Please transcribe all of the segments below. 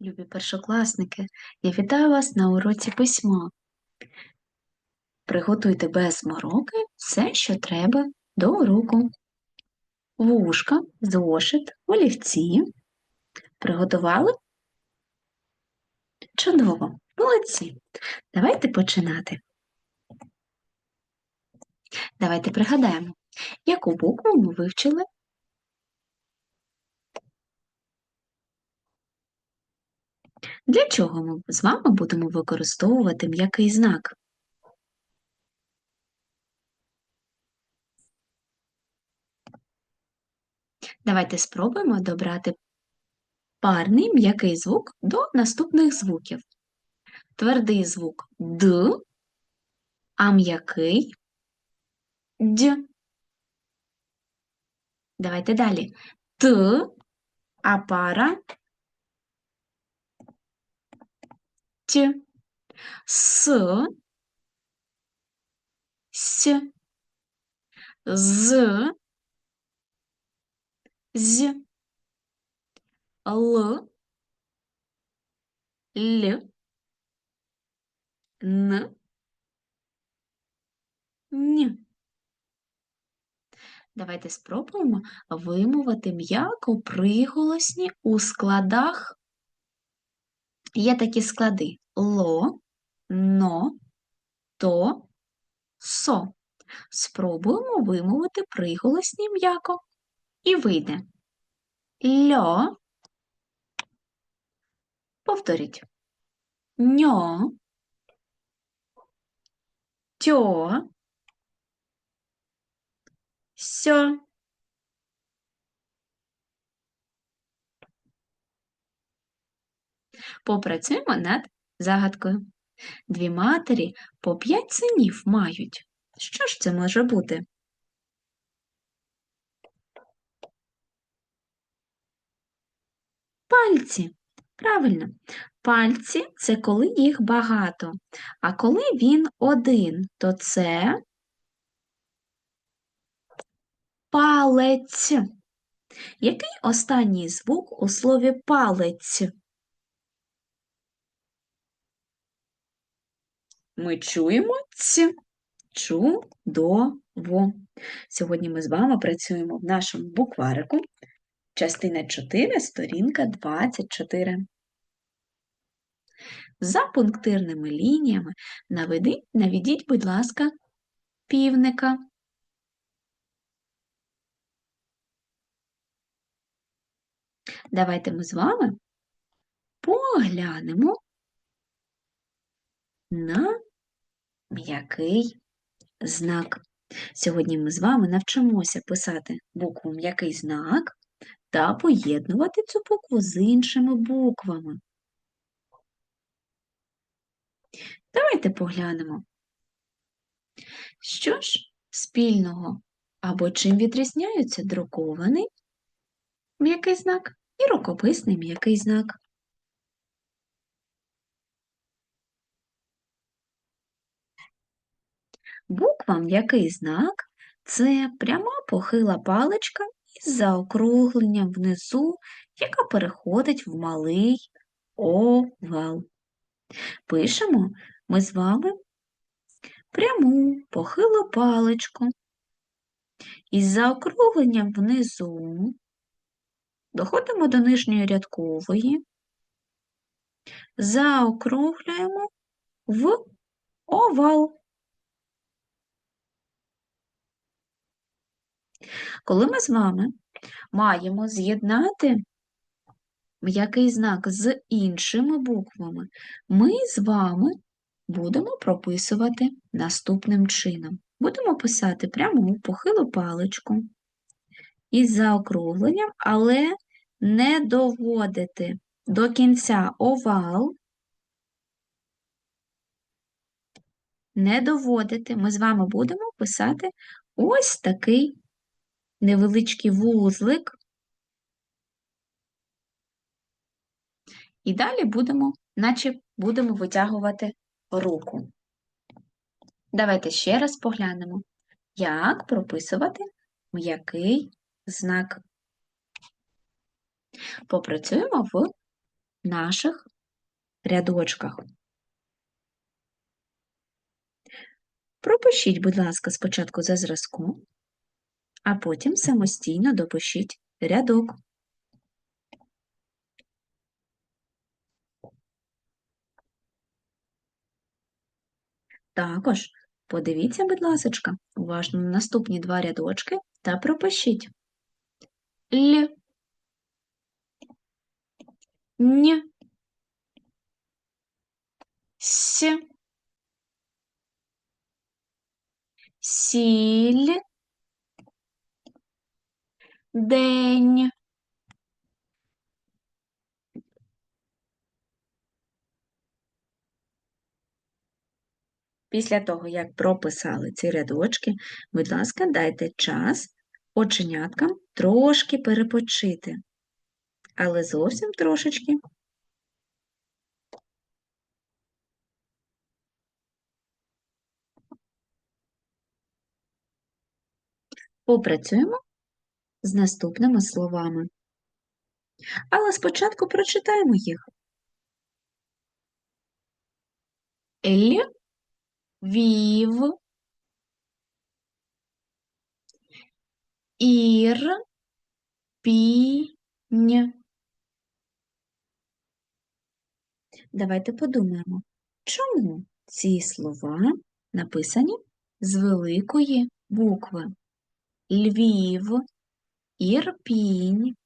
Любі першокласники, я вітаю вас на уроці письма. Приготуйте без мороки все, що треба до уроку. Вушка, зошит, олівці. Приготували? Чудово, молодці. Давайте починати. Давайте пригадаємо, яку букву ми вивчили Для чого ми з вами будемо використовувати м'який знак? Давайте спробуємо добрати парний м'який звук до наступних звуків. Твердий звук Д, а м'який Д. Давайте далі. Т, а пара Т, С, С, З, З, Л, Л, Н, Н. Давайте спробуємо вимовити м'яко приголосні у складах. Є такі склади ло, но, то, со. Спробуємо вимовити приголосні м'яко. І вийде льо. Повторіть. Ньо, тьо, сьо. Попрацюємо над загадкою. Дві матері по п'ять синів мають. Що ж це може бути? Пальці. Правильно. Пальці це коли їх багато. А коли він один, то це палець. Який останній звук у слові палець? Ми чуємо ць. Чудово. Сьогодні ми з вами працюємо в нашому букварику. Частина 4, сторінка 24. За пунктирними лініями наведи, наведіть, будь ласка, півника. Давайте ми з вами поглянемо на м'який знак. Сьогодні ми з вами навчимося писати букву м'який знак та поєднувати цю букву з іншими буквами. Давайте поглянемо, що ж спільного або чим відрізняються друкований м'який знак і рукописний м'який знак. Буква м'який знак це пряма похила паличка із заокругленням внизу, яка переходить в малий овал. Пишемо ми з вами пряму похилу паличку. Із заокругленням внизу доходимо до нижньої рядкової, заокруглюємо в овал. Коли ми з вами маємо з'єднати м'який знак з іншими буквами, ми з вами будемо прописувати наступним чином. Будемо писати пряму похилу паличку із заокругленням, але не доводити до кінця овал, не доводити. Ми з вами будемо писати ось такий невеличкий вузлик. І далі будемо, наче будемо витягувати руку. Давайте ще раз поглянемо, як прописувати м'який знак. Попрацюємо в наших рядочках. Пропишіть, будь ласка, спочатку за зразком, а потім самостійно допишіть рядок. Також подивіться, будь ласка, уважно на наступні два рядочки та пропишіть. Л, Н, С, Сіль, День. Після того, як прописали ці рядочки, будь ласка, дайте час оченяткам трошки перепочити, але зовсім трошечки. Попрацюємо з наступними словами. Але спочатку прочитаємо їх. Ль Вів. Давайте подумаємо, чому ці слова написані з великої букви Львів, Ірпінь.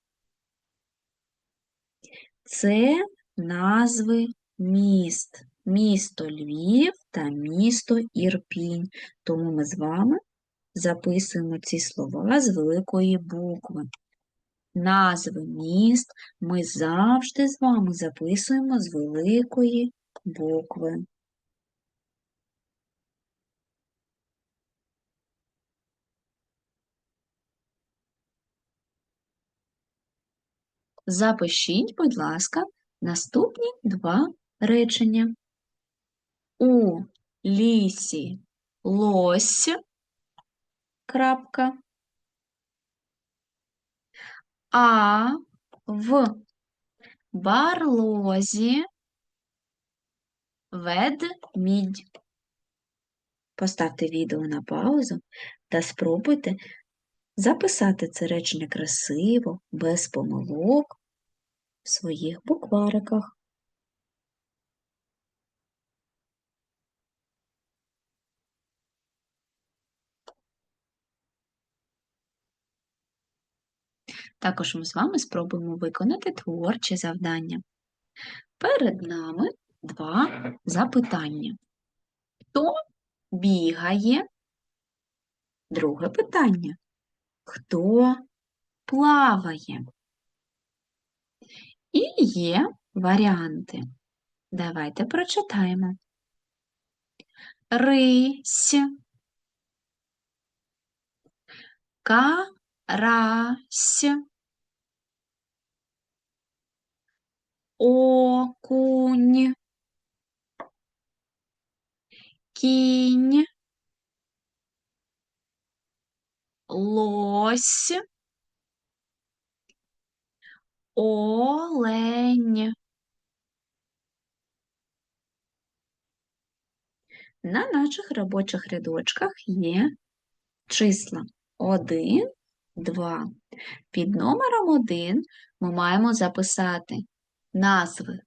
Це назви міст місто Львів та місто Ірпінь. Тому ми з вами записуємо ці слова з великої букви. Назви міст ми завжди з вами записуємо з великої букви. Запишіть, будь ласка, наступні два речення. У лісі лось, крапка, а в барлозі ведмідь. Поставте відео на паузу та спробуйте записати це речення красиво, без помилок в своїх буквариках. Також ми з вами спробуємо виконати творче завдання. Перед нами два запитання. Хто бігає? Друге питання. Хто плаває? І є варіанти. Давайте прочитаємо. Рись, карась, окунь, кінь, лось, олень. На наших робочих рядочках є числа 1, 2. Під номером 1 ми маємо записати назви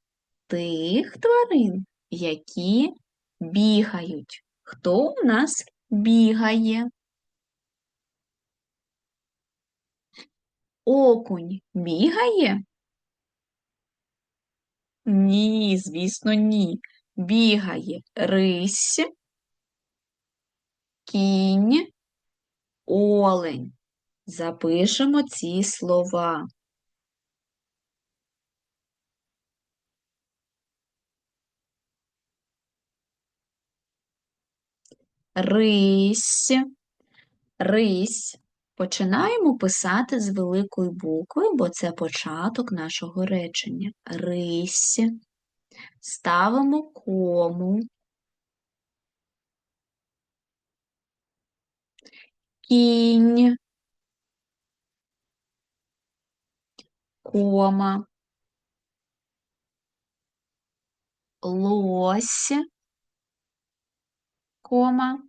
тих тварин, які бігають. Хто у нас бігає? Окунь бігає? Ні, звісно, ні. Бігає рись, кінь, олень. Запишемо ці слова. Рись, рись. Починаємо писати з великої букви, бо це початок нашого речення. Рись. Ставимо кому. Кінь. Кома. лось, кома,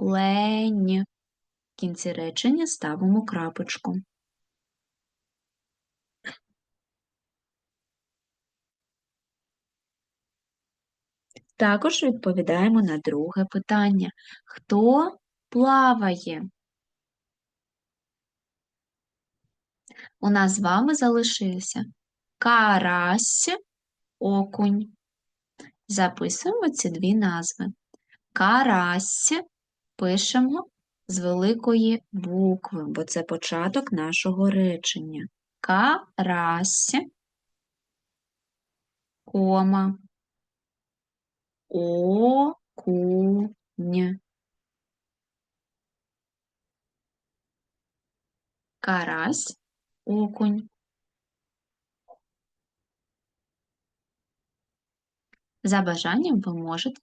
олень. В кінці речення ставимо крапочку. Також відповідаємо на друге питання. Хто плаває? У нас з вами залишився карась, окунь. Записуємо ці дві назви. Карась пишемо з великої букви, бо це початок нашого речення. Карась, кома, окунь. Карась, окунь. За бажанням ви можете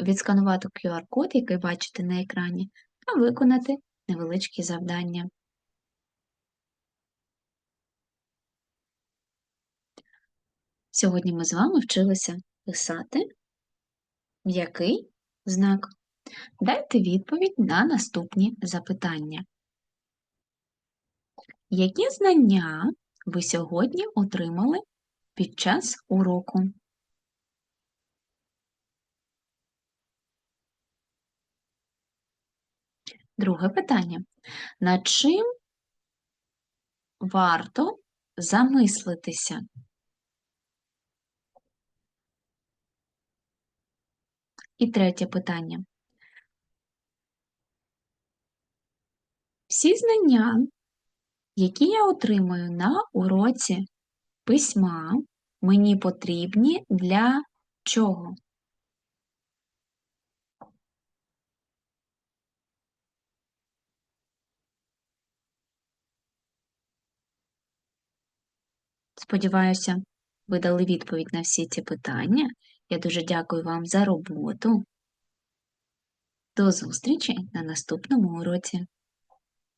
відсканувати QR-код, який бачите на екрані, та виконати невеличкі завдання. Сьогодні ми з вами вчилися писати м'який знак. Дайте відповідь на наступні запитання. Які знання ви сьогодні отримали під час уроку? Друге питання. Над чим варто замислитися? І третє питання. Всі знання, які я отримую на уроці письма, мені потрібні для чого? Сподіваюся, ви дали відповідь на всі ці питання. Я дуже дякую вам за роботу. До зустрічі на наступному уроці.